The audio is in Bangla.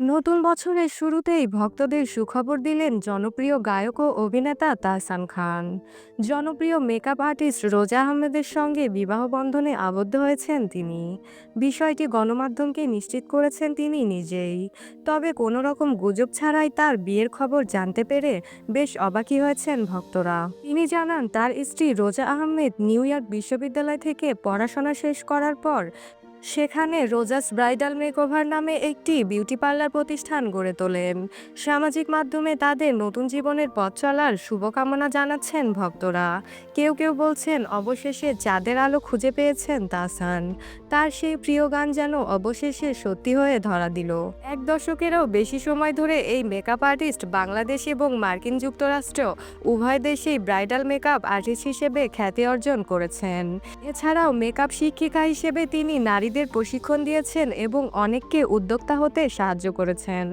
নতুন বছরের শুরুতেই ভক্তদের সুখবর দিলেন জনপ্রিয় গায়ক ও অভিনেতা তাহসান খান। জনপ্রিয় মেকআপ আর্টিস্ট রোজা আহমেদের সঙ্গে বিবাহ বন্ধনে আবদ্ধ হয়েছেন তিনি। বিষয়টি গণমাধ্যমকে নিশ্চিত করেছেন তিনি নিজেই। তবে কোনো রকম গুজব ছাড়াই তার বিয়ের খবর জানতে পেরে বেশ অবাকই হয়েছেন ভক্তরা। তিনি জানান, তার স্ত্রী রোজা আহমেদ নিউ ইয়র্ক বিশ্ববিদ্যালয় থেকে পড়াশোনা শেষ করার পর সেখানে রোজাস ব্রাইডাল মেকওভার নামে একটি বিউটি পার্লার প্রতিষ্ঠান গড়ে তোলেন। সামাজিক মাধ্যমে তাদের নতুন জীবনের পথ চলার শুভকামনা জানাচ্ছেন ভক্তরা। কেউ কেউ বলছেন, অবশেষে চাঁদের আলো খুঁজে পেয়েছেন তাসান তার সেই প্রিয় গান যেন অবশেষে সত্যি হয়ে ধরা দিল। এক দশকেরও বেশি সময় ধরে এই মেকআপ আর্টিস্ট বাংলাদেশ এবং মার্কিন যুক্তরাষ্ট্র উভয় দেশেই ব্রাইডাল মেকআপ আর্টিস্ট হিসেবে খ্যাতি অর্জন করেছেন। এছাড়াও মেকআপ শিক্ষিকা হিসেবে তিনি নারীদের প্রশিক্ষণ দিয়েছেন এবং অনেককে উদ্যোক্তা হতে সাহায্য করেছেন।